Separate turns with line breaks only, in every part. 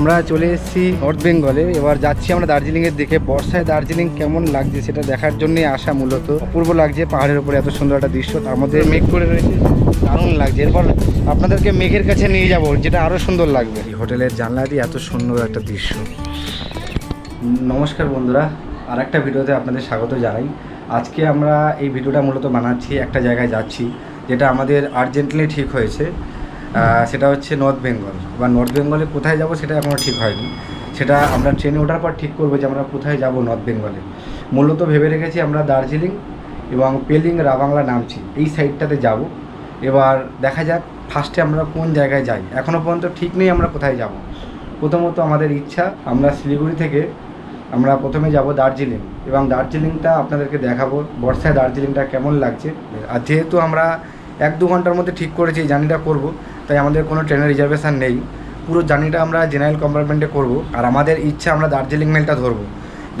আমরা চলে এসেছি নর্থ বেঙ্গলে এবার যাচ্ছি আমরা দার্জিলিংয়ের দিকে। বর্ষায় দার্জিলিং কেমন লাগছে সেটা দেখার জন্যই আসা মূলত। অপূর্ব লাগছে পাহাড়ের উপরে এত সুন্দর একটা দৃশ্য। তার মধ্যে মেঘ করে রয়েছে। দারুণ লাগছে। এরপর আপনাদেরকে মেঘের কাছে নিয়ে যাব যেটা আরও সুন্দর লাগবে। এই হোটেলের জানলা দিয়ে এত সুন্দর একটা দৃশ্য। নমস্কার বন্ধুরা আর একটা ভিডিওতে আপনাদের স্বাগত জানাই। আজকে আমরা এই ভিডিওটা মূলত বানাচ্ছি একটা জায়গায় যাচ্ছি যেটা আমাদের আর্জেন্টলি ঠিক হয়েছে। সেটা হচ্ছে নর্থ বেঙ্গল বা নর্থ বেঙ্গলে কোথায় যাব সেটা এখনও ঠিক হয়নি। সেটা আমরা ট্রেনে ওঠার পর ঠিক করব যে আমরা কোথায় যাব নর্থ বেঙ্গলে মূলত ভেবে রেখেছি আমরা দার্জিলিং এবং পেলিং, রাবাংলা নামছি এই সাইডটাতে যাব। এবার দেখা যাক ফার্স্টে আমরা কোন জায়গায় যাই। এখনও পর্যন্ত ঠিক নেই আমরা কোথায় যাব। প্রথমত আমাদের ইচ্ছা, আমরা শিলিগুড়ি থেকে আমরা প্রথমে যাব দার্জিলিং এবং দার্জিলিংটা আপনাদেরকে দেখাবো, বর্ষায় দার্জিলিংটা কেমন লাগছে। আর যেহেতু আমরা এক দু ঘণ্টার মধ্যে ঠিক করেছি, এই জার্নিটা করব তাই আমাদের কোনো ট্রেনের রিজার্ভেশন নেই। পুরো জার্নিটা আমরা জেনারেল কম্পার্টমেন্টে করব। আর আমাদের ইচ্ছা আমরা দার্জিলিং মেলটা ধরবো।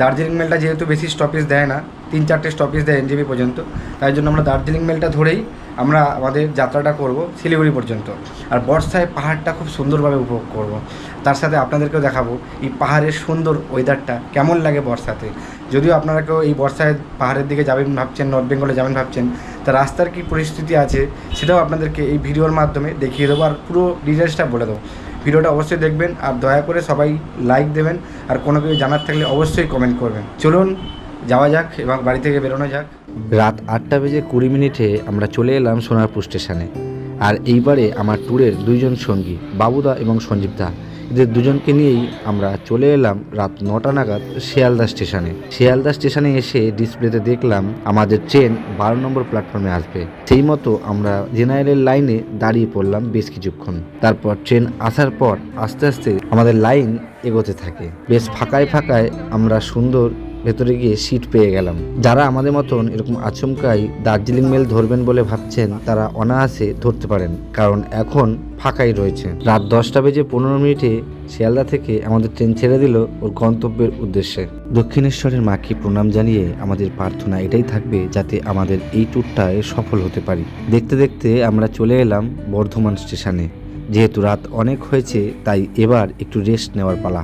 দার্জিলিং মেলটা যেহেতু বেশি স্টপেজ দেয় না তিন চারটে স্টপেজ দেয় এনজিবি পর্যন্ত। তাই জন্য আমরা দার্জিলিং মেলটা ধরেই আমরা আমাদের যাত্রাটা করব শিলিগুড়ি পর্যন্ত। আর বর্ষায় পাহাড়টা খুব সুন্দরভাবে উপভোগ করব। তার সাথে আপনাদেরকেও দেখাবো এই পাহাড়ের সুন্দর ওয়েদারটা কেমন লাগে বর্ষাতে। যদিও আপনারা কেউ এই বর্ষায় পাহাড়ের দিকে যাবেন ভাবছেন নর্থ বেঙ্গলে যাবেন ভাবছেন, তা রাস্তার কী পরিস্থিতি আছে সেটাও আপনাদেরকে এই ভিডিওর মাধ্যমে দেখিয়ে দেবো আর পুরো ডিটেলসটা বলে দেবো। ভিডিওটা অবশ্যই দেখবেন আর দয়া করে সবাই লাইক দেবেন আর কোনো কিছু জানার থাকলে অবশ্যই কমেন্ট করবেন। চলুন যাওয়া যাক এবং বাড়ি থেকে বেরোনো যাক।
রাত আটটা বেজে কুড়ি মিনিটে আমরা চলে এলাম সোনারপুর স্টেশনে। আর এইবারে আমার ট্যুরের দুইজন সঙ্গী, বাবুদা এবং সঞ্জীবদা। এদের দুজনকে নিয়েই আমরা চলে এলাম রাত নটা নাগাদ শিয়ালদা স্টেশনে। শিয়ালদা স্টেশনে এসে ডিসপ্লেতে দেখলাম আমাদের ট্রেন বারো নম্বর প্ল্যাটফর্মে আসবে। সেই মতো আমরা জেনারেলের লাইনে দাঁড়িয়ে পড়লাম বেশ কিছুক্ষণ। তারপর ট্রেন আসার পর আস্তে আস্তে আমাদের লাইন এগোতে থাকে। বেশ ফাঁকায় ফাঁকায় আমরা সুন্দর ভেতরে গিয়ে সিট পেয়ে গেলাম। যারা আমাদের মতন এরকম আচমকাই দার্জিলিং মেল ধরবেন বলে ভাবছেন, তারা অনায়াসে ধরতে পারেন, কারণ এখন ফাঁকাই রয়েছে। রাত দশটা বেজে পনেরো মিনিটে শিয়ালদা থেকে আমাদের ট্রেন ছেড়ে দিল ওর গন্তব্যের উদ্দেশ্যে। দক্ষিণেশ্বরের মাকে প্রণাম জানিয়ে আমাদের প্রার্থনা এটাই থাকবে যাতে আমাদের এই ট্যুরটায় সফল হতে পারি। দেখতে দেখতে আমরা চলে এলাম বর্ধমান স্টেশনে। যেহেতু রাত অনেক হয়েছে, তাই এবার একটু রেস্ট নেওয়ার পালা।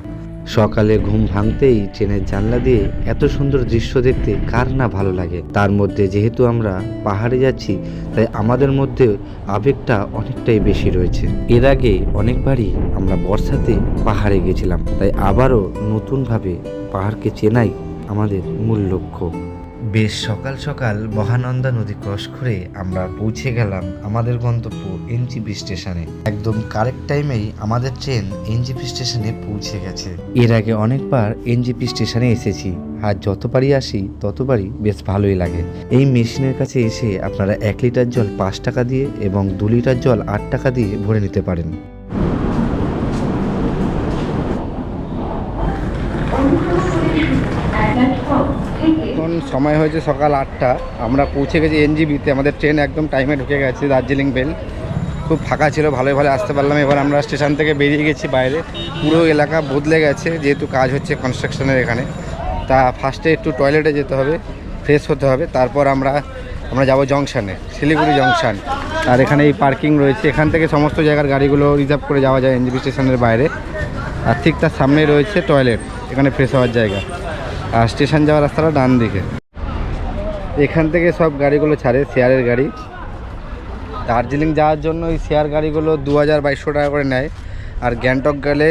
সকালে ঘুম ভাঙতেই ট্রেনের জানলা দিয়ে এত সুন্দর দৃশ্য দেখতে কার না ভালো লাগে। তার মধ্যে যেহেতু আমরা পাহাড়ে যাচ্ছি, তাই আমাদের মধ্যে আবেগটা অনেকটাই বেশি রয়েছে। এর আগে অনেকবারই আমরা বর্ষাতে পাহাড়ে গেছিলাম, তাই আবারও নতুনভাবে পাহাড়কে চেনাই আমাদের মূল লক্ষ্য। বেশ সকাল সকাল মহানন্দা নদী ক্রস করে আমরা পৌঁছে গেলাম আমাদের গন্তব্য এনজিপি স্টেশনে। একদম কারেক্ট টাইমেই আমাদের ট্রেন এনজিপি স্টেশনে পৌঁছে গেছে। এর আগে অনেকবার এনজিপি স্টেশনে এসেছি। আর যতবারই আসি, ততবারই বেশ ভালোই লাগে। এই মেশিনের কাছে এসে আপনারা এক লিটার জল পাঁচ টাকা দিয়ে এবং দু লিটার জল আট টাকা দিয়ে ভরে নিতে পারেন
এখন সময় হয়েছে সকাল আটটা। আমরা পৌঁছে গেছি এনজিবিতে। আমাদের ট্রেন একদম টাইমে ঢুকে গেছে দার্জিলিং বেল খুব ফাঁকা ছিল, ভালোই ভালো আসতে পারলাম। এবার আমরা স্টেশন থেকে বেরিয়ে গেছি বাইরে। পুরো এলাকা বদলে গেছে, যেহেতু কাজ হচ্ছে কনস্ট্রাকশনের এখানে। তা ফার্স্টে একটু টয়লেটে যেতে হবে ফ্রেশ হতে হবে। তারপর আমরা আমরা যাব জংশনে শিলিগুড়ি জংশন আর এখানে এই পার্কিং রয়েছে। এখান থেকে সমস্ত জায়গার গাড়িগুলো রিজার্ভ করে যাওয়া যায় এনজিবি স্টেশনের বাইরে। আর ঠিক তার সামনে রয়েছে টয়লেট এখানে ফ্রেশ হওয়ার জায়গা। আর স্টেশন যাওয়ার রাস্তাটা ডান দিকে। এখান থেকে সব গাড়িগুলো ছাড়ে, শেয়ারের গাড়ি। দার্জিলিং যাওয়ার জন্য এই শেয়ার গাড়িগুলো দু হাজার বাইশশো টাকা করে নেয়। আর গ্যাংটক গেলে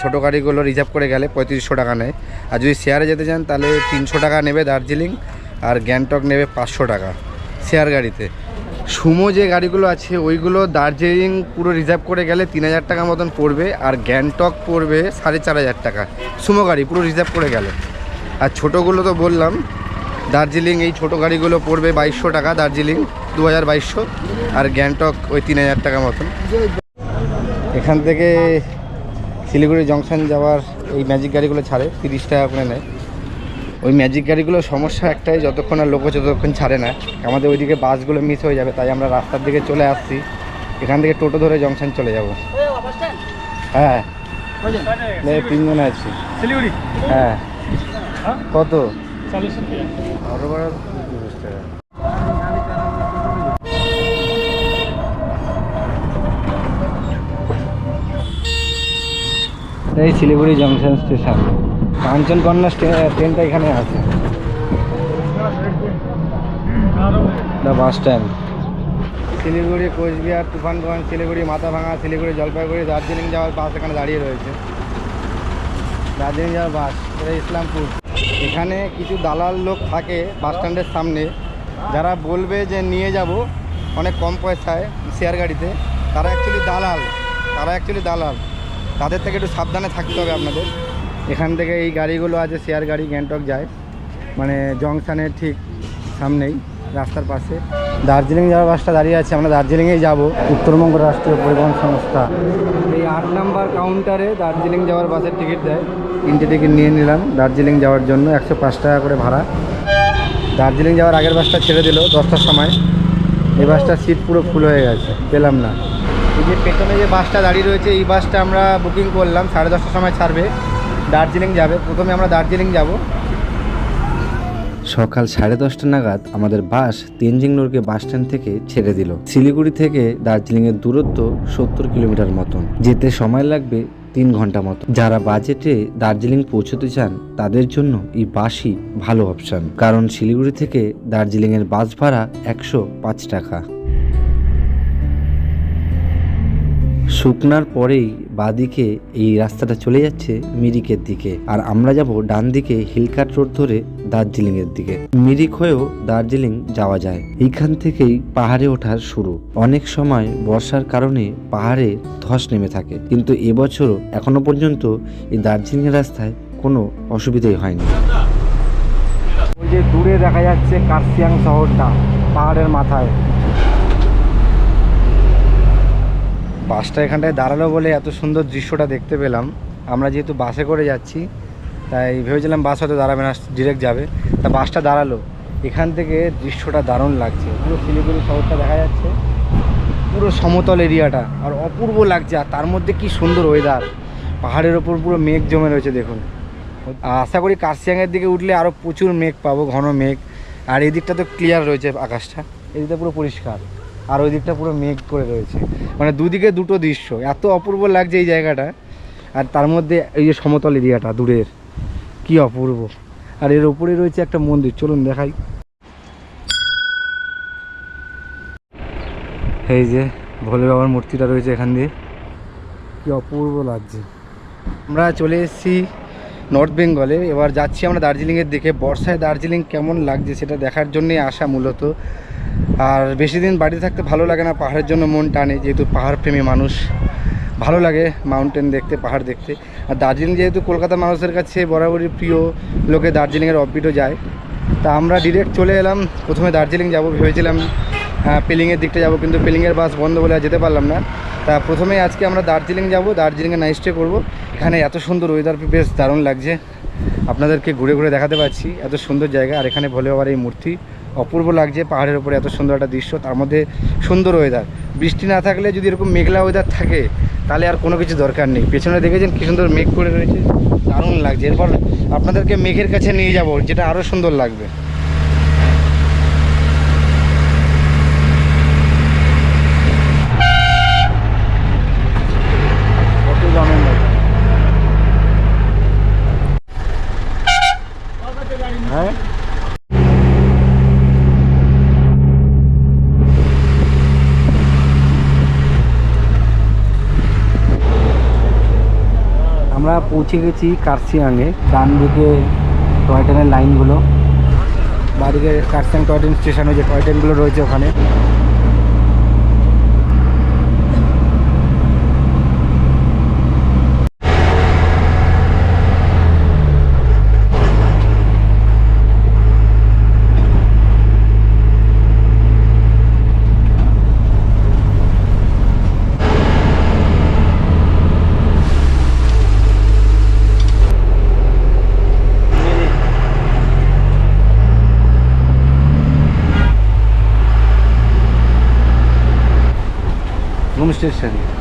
ছোটো গাড়িগুলো রিজার্ভ করে গেলে পঁয়ত্রিশশো টাকা নেয়। আর যদি শেয়ারে যেতে চান, তাহলে তিনশো টাকা নেবে দার্জিলিং আর গ্যাংটক নেবে পাঁচশো টাকা শেয়ার গাড়িতে। সুমো যে গাড়িগুলো আছে, ওইগুলো দার্জিলিং পুরো রিজার্ভ করে গেলে তিন হাজার টাকা মতন পড়বে। আর গ্যাংটক পড়বে সাড়ে চার হাজার টাকা। সুমো গাড়ি পুরো রিজার্ভ করে গেলে। আর ছোটোগুলো তো বললাম দার্জিলিং এই ছোটো গাড়িগুলো পড়বে বাইশশো টাকা দার্জিলিং দু হাজার বাইশশো আর গ্যাংটক ওই তিন হাজার টাকা মতন। এখান থেকে শিলিগুড়ি জংশন যাওয়ার এই ম্যাজিক গাড়িগুলো ছাড়ে তিরিশ টাকা করে নেয়। ওই ম্যাজিক গাড়িগুলো সমস্যা একটাই যতক্ষণ আর লোক যতক্ষণ ছাড়ে না। আমাদের ওইদিকে বাসগুলো মিস হয়ে যাবে তাই আমরা রাস্তার দিকে চলে আসছি। এখান থেকে টোটো ধরে জংশন চলে যাব। হ্যাঁ। এই তিনজন আছি।
শিলিগুড়ি?
হ্যাঁ। কত?
চালিশশো
ভাড়া তিরিশ টাকা। এই শিলিগুড়ি জংশন স্টেশন। কাঞ্চনকন্যা ট্রেনটা এখানে আছে। Bus stand. শিলিগুড়ি কোচবিহার তুফানগঞ্জ শিলিগুড়ি মাথাভাঙা শিলিগুড়ি জলপাইগুড়ি দার্জিলিং যাওয়ার বাস এখানে দাঁড়িয়ে রয়েছে। দার্জিলিং যাওয়ার বাস এটা ইসলামপুর। এখানে কিছু দালাল লোক থাকে বাস স্ট্যান্ডের সামনে। যারা বলবে যে নিয়ে যাব অনেক কম পয়সায় শেয়ার গাড়িতে। তারা অ্যাকচুয়ালি দালাল, তারা অ্যাকচুয়ালি দালাল। তাদের থেকে একটু সাবধানে থাকতে হবে আপনাদের। এখান থেকে এই গাড়িগুলো আছে, শেয়ার গাড়ি গ্যাংটক যায়। মানে জংশনের ঠিক সামনেই। রাস্তার পাশে। দার্জিলিং যাওয়ার বাসটা দাঁড়িয়ে আছে, আমরা দার্জিলিংয়েই যাব। উত্তরবঙ্গ রাষ্ট্রীয় পরিবহন সংস্থা। এই আট নাম্বার কাউন্টারে দার্জিলিং যাওয়ার বাসের টিকিট দেয়। তিনটে টিকিট নিয়ে নিলাম, দার্জিলিং যাওয়ার জন্য একশো পাঁচ টাকা করে ভাড়া। দার্জিলিং যাওয়ার আগের বাসটা ছেড়ে দিল দশটার সময়। এই বাসটা সিট পুরো ফুল হয়ে গেছে, পেলাম না। এই যে পেছনে যে বাসটা দাঁড়িয়ে রয়েছে, এই বাসটা আমরা বুকিং করলাম, সাড়ে দশটার সময় ছাড়বে। দার্জিলিং যাবে, প্রথমে আমরা দার্জিলিং যাব।
সকাল সাড়ে দশটা নাগাদ আমাদের বাস তেনজিং নোরকে বাস স্ট্যান্ড থেকে ছেড়ে দিল। শিলিগুড়ি থেকে দার্জিলিংয়ের দূরত্ব সত্তর কিলোমিটার মতন। যেতে সময় লাগবে তিন ঘণ্টা মতো। যারা বাজেটে দার্জিলিং পৌঁছতে চান, তাদের জন্য এই বাসই ভালো অপশন কারণ শিলিগুড়ি থেকে দার্জিলিংয়ের বাস ভাড়া একশো পাঁচ টাকা। শুকনার পরেই বাদিকে এই রাস্তাটা চলে যাচ্ছে মিরিকের দিকে। আর আমরা যাব ডান দিকে হিলকাট রোড ধরে দার্জিলিং এর দিকে। মিরিক হয়েও দার্জিলিং যাওয়া যায়। এইখান থেকেই পাহাড়ে ওঠার শুরু। অনেক সময় বর্ষার কারণে পাহাড়ে ধস নেমে থাকে। কিন্তু এবছরও এখনও পর্যন্ত এই দার্জিলিং এর রাস্তায় কোনো অসুবিধাই হয়নি।
যে দূরে দেখা যাচ্ছে কার্সিয়াং শহরটা, পাহাড়ের মাথায়। বাসটা এখানটায় দাঁড়াল বলে এত সুন্দর দৃশ্যটা দেখতে পেলাম। আমরা যেহেতু বাসে করে যাচ্ছি, তাই ভেবেছিলাম বাস হয়তো দাঁড়াবে না ডিরেক্ট যাবে। তা বাসটা দাঁড়াল। এখান থেকে দৃশ্যটা দারুণ লাগছে। পুরো শিলিগুড়ি শহরটা দেখা যাচ্ছে। পুরো সমতল এরিয়াটা, আর অপূর্ব লাগছে। আর তার মধ্যে কি সুন্দর ওয়েদার পাহাড়ের ওপর পুরো মেঘ জমে রয়েছে, দেখুন। আশা করি কার্সিয়াংয়ের দিকে উঠলে আরও প্রচুর মেঘ পাবো, ঘন মেঘ। আর এদিকটা তো ক্লিয়ার রয়েছে আকাশটা। এই দিকটা পুরো পরিষ্কার। আর ওই দিকটা পুরো মেঘ করে রয়েছে। মানে দুদিকে দুটো দৃশ্য। এত অপূর্ব লাগছে এই জায়গাটা। আর তার মধ্যে এই যে সমতল এরিয়াটা, দূরের, কি অপূর্ব। আর এর উপরে রয়েছে একটা মন্দির। চলুন দেখাই। এই যে ভোলে বাবার মূর্তিটা রয়েছে এখান দিয়ে। কি অপূর্ব লাগছে। আমরা চলে এসেছি নর্থ বেঙ্গলে এবার যাচ্ছি আমরা দার্জিলিংয়ের দিকে। বর্ষায় দার্জিলিং কেমন লাগছে সেটা দেখার জন্যই আসা মূলত আর বেশি দিন বাড়িতে থাকতে ভালো লাগে না, পাহাড়ের জন্য মন টানে, যেহেতু পাহাড় প্রেমী মানুষ। ভালো লাগে মাউন্টেন দেখতে, পাহাড় দেখতে। আর দার্জিলিং যেহেতু কলকাতা মানুষের কাছে বরাবরই প্রিয়, লোকে দার্জিলিংয়ের অফবিটও যায়। তা আমরা ডিরেক্ট চলে এলাম, প্রথমে দার্জিলিং যাব ভেবেছিলাম পেলিংয়ের দিকটা যাব, কিন্তু পেলিংয়ের বাস বন্ধ বলে আর যেতে পারলাম না। তা প্রথমে আজকে আমরা দার্জিলিং যাব দার্জিলিংয়ে নাইট স্টে করব। এখানে এত সুন্দর ওয়েদার বেশ দারুণ লাগছে। আপনাদেরকে ঘুরে ঘুরে দেখাতে পাচ্ছি এত সুন্দর জায়গা, আর এখানে ভোলে বাবার এই মূর্তি। অপূর্ব লাগছে পাহাড়ের উপরে এত সুন্দর একটা দৃশ্য, তার মধ্যে সুন্দর ওয়েদার বৃষ্টি না থাকলে যদি এরকম মেঘলা ওয়েদার থাকে, তাহলে আর কোনো কিছু দরকার নেই। পেছনে দেখেছেন কি সুন্দর মেঘ করে রয়েছে? দারুণ লাগছে। এরপর আপনাদেরকে মেঘের কাছে নিয়ে যাব, যেটা আরও সুন্দর লাগবে কত দামের মতো। হ্যাঁ আমরা পৌঁছে গেছি কার্সিয়াংয়ে ডান দিকে টয় ট্রেনের লাইনগুলো বাড়িতে কার্সিয়াং টয় ট্রেন স্টেশনে যে টয় ট্রেনগুলো রয়েছে ওখানে। ঘুম স্টেশন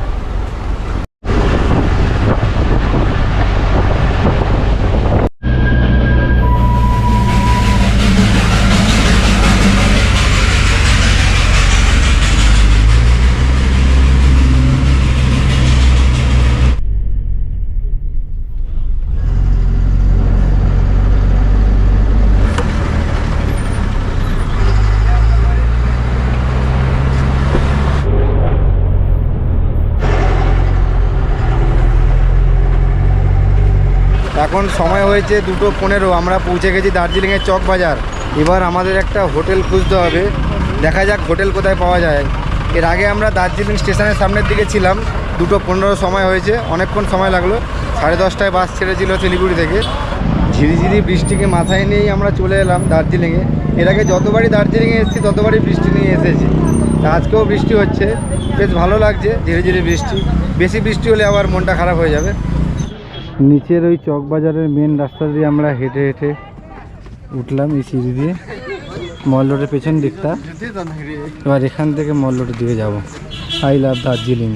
এখন সময় হয়েছে দুটো পনেরো, আমরা পৌঁছে গেছি দার্জিলিংয়ের চক বাজার। এবার আমাদের একটা হোটেল খুঁজতে হবে। দেখা যাক হোটেল কোথায় পাওয়া যায়। এর আগে আমরা দার্জিলিং স্টেশনের সামনের দিকে ছিলাম, দুটো পনেরো সময় হয়েছে, অনেকক্ষণ সময় লাগল। সাড়ে দশটায় বাস ছেড়েছিল শিলিগুড়ি থেকে। ঝিরিঝিরি বৃষ্টিকে মাথায় নিয়েই আমরা চলে এলাম দার্জিলিংয়ে। এর আগে যতবারই দার্জিলিংয়ে এসেছি, ততবারই বৃষ্টি নিয়ে এসেছি। আজকেও বৃষ্টি হচ্ছে। বেশ ভালো লাগছে ধীরে ধীরে বৃষ্টি। বেশি বৃষ্টি হলে আবার মনটা খারাপ হয়ে যাবে। নিচের ওই চক বাজারের মেন রাস্তা দিয়ে আমরা হেঁটে হেঁটে উঠলাম এই সিঁড়ি দিয়ে। মল রোডের পেছন দিকটা। এবার এখান থেকে মল রোডের দিকে যাব। আই লাভ দার্জিলিং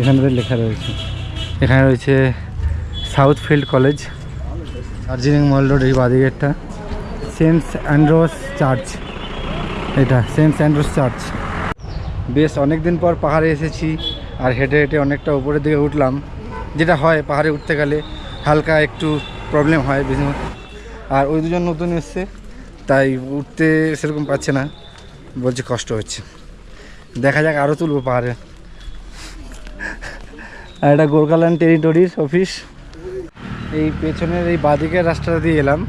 এখানটাতে লেখা রয়েছে। এখানে রয়েছে south field college Darjeeling mall road এই বাদিকেরটা। সেন্ট অ্যান্ড্রোস চার্চ এটা সেন্ট অ্যান্ড্রোস চার্চ বেশ অনেক দিন পর পাহাড়ে এসেছি। আর হেঁটে হেঁটে অনেকটা উপরের দিকে উঠলাম। যেটা হয় পাহাড়ে উঠতে গেলে হালকা একটু প্রবলেম হয় বেশি আর ওই দুজন নতুন এসছে, তাই উঠতে সেরকম পাচ্ছে না, বলছে কষ্ট হচ্ছে। দেখা যাক আরও তুলবো পাহাড়ে। আর এটা গোর্খাল্যান্ড টেরিটরির অফিস এই পেছনের এই বাদিকের রাস্তাটা দিয়ে এলাম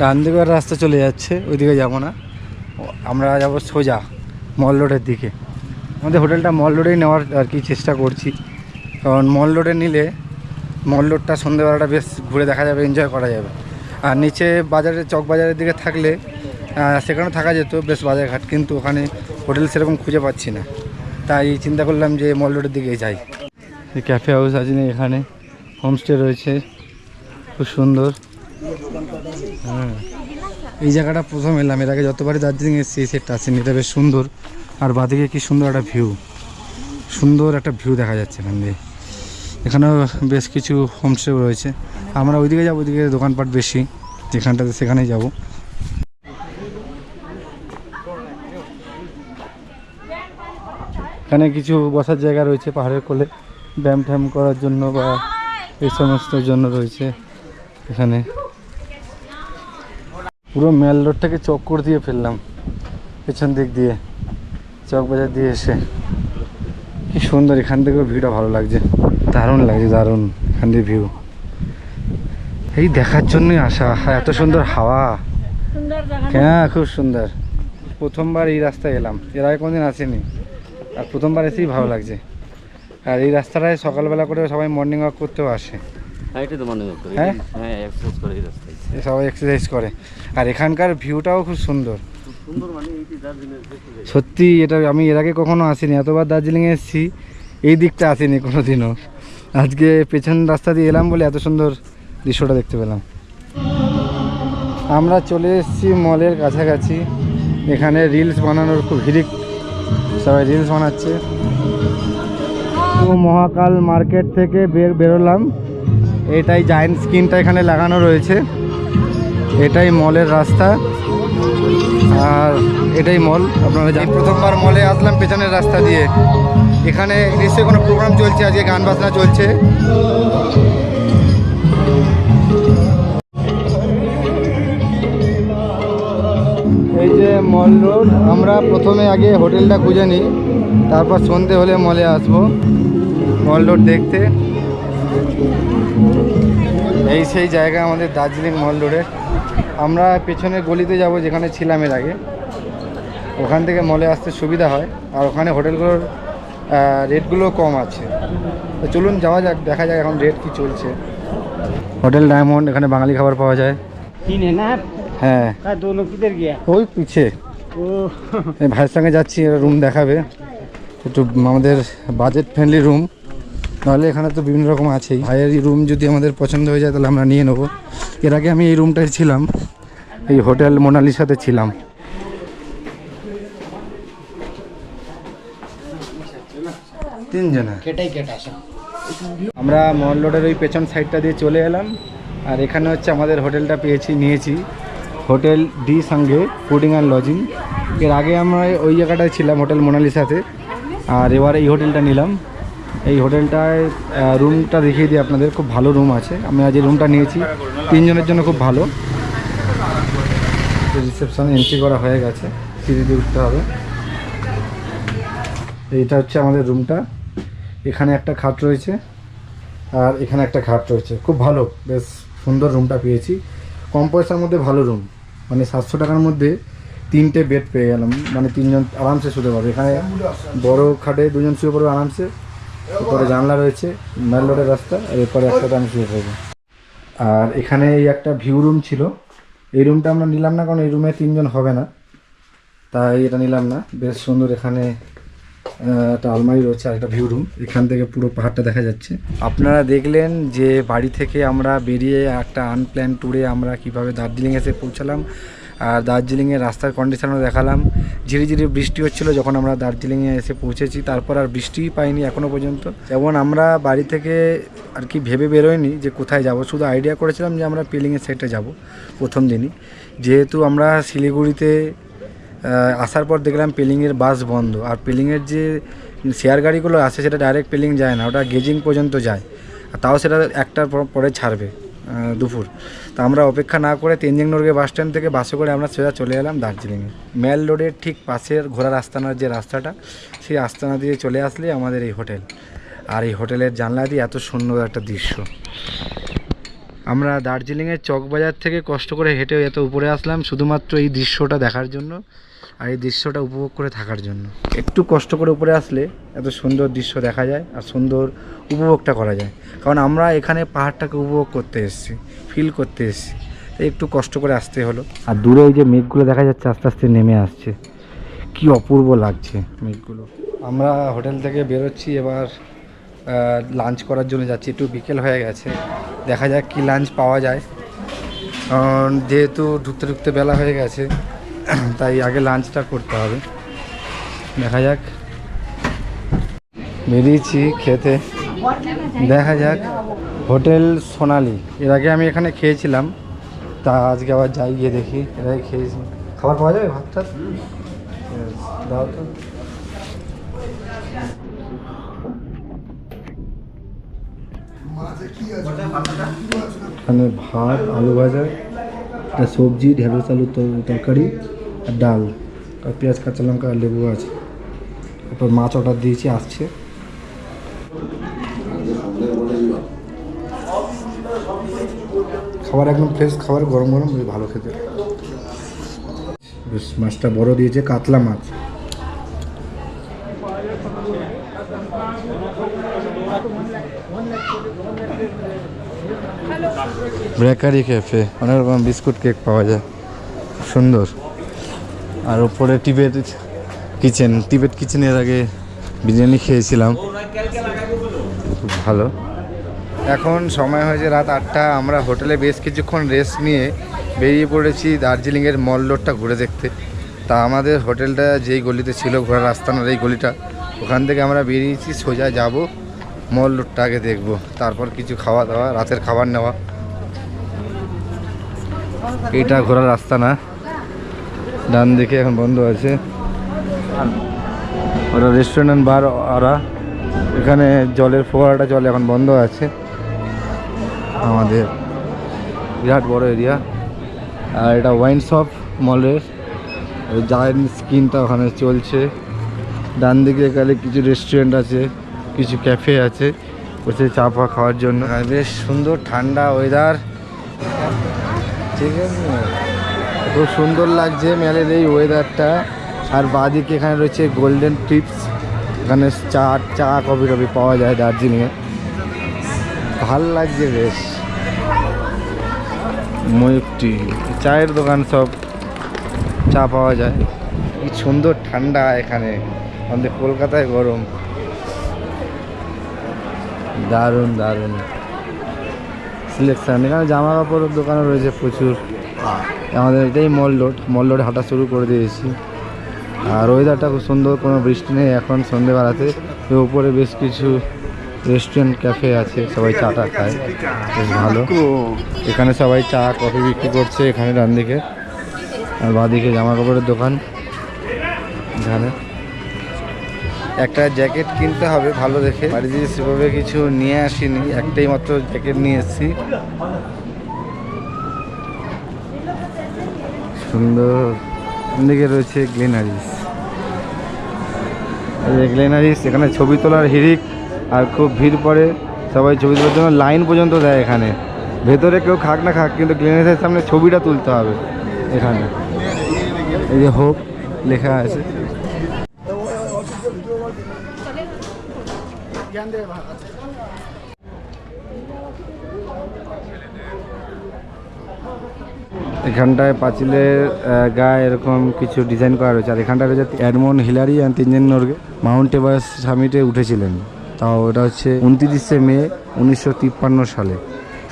ডান দিকের রাস্তা চলে যাচ্ছে, ওইদিকে যাব না। আমরা যাব সোজা, মল রোডের দিকে। আমাদের হোটেলটা মল রোডেই নেওয়ার আর কি চেষ্টা করছি। কারণ মল রোডে নিলে মল রোডটা সন্ধ্যেবেলাটা বেশ ঘুরে দেখা যাবে এনজয় করা যাবে। আর নিচে বাজারের চক বাজারের দিকে থাকলে আহ, সেখানেও থাকা যেত বেশ বাজারঘাট কিন্তু ওখানে হোটেল সেরকম খুঁজে পাচ্ছি না। তাই চিন্তা করলাম যে মল রোডের দিকে যাই। ক্যাফে হাউস আছে না এখানে হোমস্টে রয়েছে খুব সুন্দর। হ্যাঁ এই জায়গাটা প্রথম এলাম এর আগে যতবারই দার্জিলিং এসেছি সেটটা আসেনি এটা বেশ সুন্দর। আর বাদিকে কি সুন্দর একটা ভিউ সুন্দর একটা ভিউ দেখা যাচ্ছে এখান দিয়ে। এখানেও বেশ কিছু হোমস্টে রয়েছে। আমরা ওইদিকে যাব, ওইদিকে দোকানপাট বেশি, যেখানটাতে সেখানেই যাব। এখানে কিছু বসার জায়গা রয়েছে পাহাড়ের কোলে। ব্যায়াম ট্যাম করার জন্য বা এই সমস্ত জন্য রয়েছে এখানে। পুরো মেল রোডটাকে চক্কর দিয়ে ফেললাম, পেছন দিক দিয়ে, চক বাজার দিয়ে এসে। কি সুন্দর, এখান থেকেও ভিউটা ভালো লাগছে। দারুণ লাগছে দারুণ এখান ভিউ এই দেখার জন্যই আসা হ্যাঁ, এত সুন্দর হাওয়া। হ্যাঁ খুব সুন্দর। প্রথমবার এই রাস্তায় এলাম। এর আগে কোনদিন আসেনি। আর প্রথমবার এসেই ভালো লাগছে। আর এই রাস্তাটায় সকালবেলা করে সবাই মর্নিং ওয়াক করতেও আসে। হ্যাঁ?
হ্যাঁ?
এ সবাই এক্সারসাইজ করে। আর এখানকার ভিউটাও খুব সুন্দর।
সুন্দর মানে
সত্যি এটা আমি এর আগে কখনো আসিনি। এতবার দার্জিলিংয়ে এসেছি এই দিকটা আসিনি কোনো দিনও আজকে পেছন রাস্তা দিয়ে এলাম বলে এত সুন্দর দৃশ্যটা দেখতে পেলাম। আমরা চলে এসেছি মলের কাছাকাছি। এখানে রিলস বানানোর খুব হিরিক সবাই রিলস বানাচ্ছে। মহাকাল মার্কেট থেকে বের বেরোলাম। এটাই জায়েন্ট স্ক্রিনটা এখানে লাগানো রয়েছে। এটাই মলের রাস্তা। আর এটাই মল। আপনারা প্রথমবার মলে আসলাম পেছনের রাস্তা দিয়ে। এখানে নিশ্চয়ই কোনো প্রোগ্রাম চলছে, আজকে গান বাজনা চলছে। এই যে মল রোড আমরা প্রথমে আগে হোটেলটা খুঁজে নিই, তারপর সন্ধে হলে মলে আসব। মল রোড দেখতে। এই সেই জায়গা আমাদের দার্জিলিং মল রোডের আমরা পেছনের গলিতে যাব, যেখানে ছিলাম এর আগে। ওখান থেকে মলে আসতে সুবিধা হয়, আর ওখানে হোটেলগুলোর রেটগুলো কম আছে। তো চলুন যাওয়া যাক দেখা যাক এখন রেট কি চলছে। হোটেল ডায়মন্ড এখানে বাঙালি খাবার পাওয়া যায়। হ্যাঁ। ওই পিছে। ও ভাইয়ের সঙ্গে যাচ্ছি রুম দেখাবে। একটু আমাদের বাজেট ফ্রেন্ডলি রুম নাহলে এখানে তো বিভিন্ন রকম আছেই। ভাইয়ের রুম যদি আমাদের পছন্দ হয়ে যায় তাহলে আমরা নিয়ে নেব। এর আগে আমি এই রুমটায় ছিলাম। এই হোটেল মোনালির সাথে ছিলাম। তিনজনে। আমরা মল রোডের ওই পেছন সাইডটা দিয়ে চলে এলাম আর এখানে হচ্ছে আমাদের হোটেলটা পেয়েছি নিয়েছি। হোটেল ডি সঙ্গে ফুডিং অ্যান্ড লজিং। এর আগে আমরা ওই জায়গাটায় ছিলাম হোটেল মোনালিসাতে। আর এবার এই হোটেলটা নিলাম। এই হোটেলটায় রুমটা দেখিয়ে দিই আপনাদের খুব ভালো রুম আছে। আমি আজ এই রুমটা নিয়েছি। তিনজনের জন্য খুব ভালো। রিসেপশন এন্ট্রি করা হয়ে গেছে। সিঁড়ি দিয়ে উঠতে হবে। এইটা হচ্ছে আমাদের রুমটা। এখানে একটা খাট রয়েছে আর এখানে একটা খাট রয়েছে। খুব ভালো, বেশ সুন্দর রুমটা পেয়েছি। কম পয়সার মধ্যে ভালো রুম মানে সাতশো টাকার মধ্যে তিনটে বেড পেয়ে গেলাম মানে তিনজন আরামসে শুতে পারবে। এখানে বড় খাটে দুজন শুয়ে পড়বে আরামসে এরপরে জানলা রয়েছে মেল রোডের রাস্তা এরপরে একটাতে আমি শুয়ে পড়ব। আর এখানে এই একটা ভিউ রুম ছিল। এই রুমটা আমরা নিলাম না, কারণ এই রুমে তিনজন হবে না। তাই এটা নিলাম না। বেশ সুন্দর এখানে একটা আলমারি রয়েছে আর একটা ভিউ রুম। এখান থেকে পুরো পাহাড়টা দেখা যাচ্ছে। আপনারা দেখলেন যে বাড়ি থেকে আমরা বেরিয়ে একটা আনপ্ল্যান ট্যুরে আমরা কীভাবে দার্জিলিং এসে পৌঁছালাম। আর দার্জিলিংয়ের রাস্তার কন্ডিশনও দেখালাম। ঝিরিঝিরি বৃষ্টি হচ্ছিল যখন আমরা দার্জিলিংয়ে এসে পৌঁছেছি। তারপর আর বৃষ্টিই পাইনি এখনও পর্যন্ত। যেমন আমরা বাড়ি থেকে আর কি ভেবে বেরোয়নি যে কোথায় যাব। শুধু আইডিয়া করেছিলাম যে আমরা পিলিংয়ের সাইডে যাব প্রথম দিনই। যেহেতু আমরা শিলিগুড়িতে আসার পর দেখলাম পিলিংয়ের বাস বন্ধ। আর পিলিংয়ের যে শেয়ার গাড়িগুলো আসে সেটা ডাইরেক্ট পেলিং যায় না, ওটা গেজিং পর্যন্ত যায়। তাও সেটা একটার পর- ছাড়বে দুপুর। তা আমরা অপেক্ষা না করে তেনজিং নর্গে বাস স্ট্যান্ড থেকে বাসে করে আমরা সোজা চলে এলাম দার্জিলিংয়ে। মেল রোডের ঠিক পাশের ঘোড়ার আস্তানার যে রাস্তাটা, সেই আস্তানা দিয়ে চলে আসলে আমাদের এই হোটেল। আর এই হোটেলের জানলা দিয়ে এত সুন্দর একটা দৃশ্য। আমরা দার্জিলিংয়ের চকবাজার থেকে কষ্ট করে হেঁটে এত উপরে আসলাম শুধুমাত্র এই দৃশ্যটা দেখার জন্য আর এই দৃশ্যটা উপভোগ করে থাকার জন্য। একটু কষ্ট করে উপরে আসলে এত সুন্দর দৃশ্য দেখা যায় আর সুন্দর উপভোগটা করা যায়। কারণ আমরা এখানে পাহাড়টাকে উপভোগ করতে এসেছি ফিল করতে এসেছি। একটু কষ্ট করে আসতে হলো। আর দূরে ওই যে মেঘগুলো দেখা যাচ্ছে আস্তে আস্তে নেমে আসছে। কি অপূর্ব লাগছে মেঘগুলো। আমরা হোটেল থেকে বেরোচ্ছি এবার লাঞ্চ করার জন্য যাচ্ছি। একটু বিকেল হয়ে গেছে। দেখা যাক কি লাঞ্চ পাওয়া যায়। কারণ যেহেতু ঢুকতে ঢুকতে বেলা হয়ে গেছে, তাই আগে লাঞ্চটা করতে হবে। দেখা যাক। বেরিয়েছি খেতে। দেখা যাক। হোটেল সোনালি। এর আগে আমি এখানে খেয়েছিলাম। তা আজকে আবার যাই গিয়ে দেখি। এর আগে খেয়েছি। খাবার পাওয়া যাবে ভাতটা? দাও তো। এখানে ভাত, আলু ভাজা, একটা সবজি, ঢেঁড়স, আলু তরকারি আর ডাল। আর পেঁয়াজ, কাঁচা লঙ্কা আর লেবু আছে। তারপর মাছ অর্ডার দিয়েছি, আসছে। খাবার একদম ফ্রেশ খাবার গরম গরম, ভালো খেতে। বেশ, মাছটা বড় দিয়েছে, কাতলা মাছ। Bakery cafe. অনেক রকম বিস্কুট কেক পাওয়া যায়। সুন্দর। আর ওপরে টিবেট কিচেন। টিবেট কিচেনের আগে বিরিয়ানি খেয়েছিলাম। খুব ভালো। এখন সময় হয়েছে রাত আটটা। আমরা হোটেলে বেশ কিছুক্ষণ রেস্ট নিয়ে বেরিয়ে পড়েছি দার্জিলিংয়ের মল রোডটা ঘুরে দেখতে। তা আমাদের হোটেলটা যেই গলিতে ছিল, ঘোরার রাস্তানার এই গলিটা। ওখান থেকে আমরা বেরিয়েছি, সোজা যাব, মল রোডটা আগে দেখব। তারপর কিছু খাওয়া দাওয়া, রাতের খাবার নেওয়া। এটা ঘোরার রাস্তা না। ডান দিকে এখন বন্ধ আছে। ওরা রেস্টুরেন্ট বার ওরা। এখানে জলের ফোয়ারাটা জল এখন বন্ধ আছে। আমাদের বিরাট বড় এরিয়া আর এটা ওয়াইন শপ মলের জায়েন্ট স্কিনটা ওখানে চলছে। ডান দিকে গেলে কিছু রেস্টুরেন্ট আছে, কিছু ক্যাফে আছে। বসে চা ফা খাওয়ার জন্য। বেশ সুন্দর ঠান্ডা ওয়েদার ঠিক আছে? খুব সুন্দর লাগছে মেলের এই ওয়েদারটা আর বাদিকে এখানে রয়েছে গোল্ডেন টিপস এখানে চা চা কফি টফি পাওয়া যায় দার্জিলিংয়ে। ভালো লাগছে বেশ। ময়ূরটি, চায়ের দোকান সব চা পাওয়া যায়। কি সুন্দর ঠান্ডা এখানে। আমাদের কলকাতায় গরম। দারুণ দারুণ। সিলেকশন এখানে জামা কাপড়ের দোকানও রয়েছে প্রচুর। আমাদের এটাই মল রোড মল রোডে হাঁটা শুরু করে দিয়েছি। আর ওয়েদারটা খুব সুন্দর, কোনো বৃষ্টি নেই। এখন সন্ধেবেলাতে উপরে বেশ কিছু রেস্টুরেন্ট ক্যাফে আছে। সবাই চাটা খায়। বেশ ভালো। এখানে সবাই চা কফি বিক্রি করছে এখানে ডান দিকে আর বাঁদিকে জামা কাপড়ের দোকান। এখানে। একটা জ্যাকেট কিনতে হবে ভালো দেখে। বাড়িতে সেভাবে কিছু নিয়ে আসিনি, একটাই মাত্র জ্যাকেট নিয়ে এসেছি। সুন্দর দিকে রয়েছে গ্লেনারিস। গ্লেনারিস, এখানে ছবি তোলার হিরিক আর খুব ভিড় পড়ে। সবাই ছবি তোলার জন্য লাইন পর্যন্ত দেয় এখানে। ভেতরে কেউ খাক না খাক, কিন্তু ক্লিনিকের সামনে ছবিটা তুলতে হবে এখানে। এই যে হোক লেখা আছে। এখানটায় পাঁচিলের গায়ে এরকম কিছু ডিজাইন করা রয়েছে। আর এখানটায় রয়েছে অ্যাডমন হিলারি অ্যান্ড তিনজন নর্গে মাউন্ট এভারেস্ট সামিটে উঠেছিলেন। তাও এটা হচ্ছে উনতিরিশে মে উনিশশো তিপ্পান্ন সালে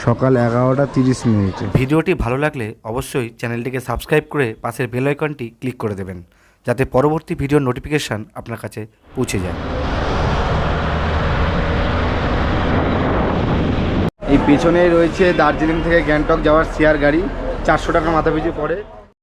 সকাল এগারোটা তিরিশ মিনিটে।
ভিডিওটি ভালো লাগলে অবশ্যই চ্যানেলটিকে সাবস্ক্রাইব করে পাশের বেল আইকনটি ক্লিক করে দেবেন যাতে পরবর্তী ভিডিওর নোটিফিকেশান আপনার কাছে পৌঁছে যায়।
এই পেছনেই রয়েছে দার্জিলিং থেকে গ্যাংটক যাওয়ার শেয়ার গাড়ি। চারশো টাকা মাথা পিছু পড়ে।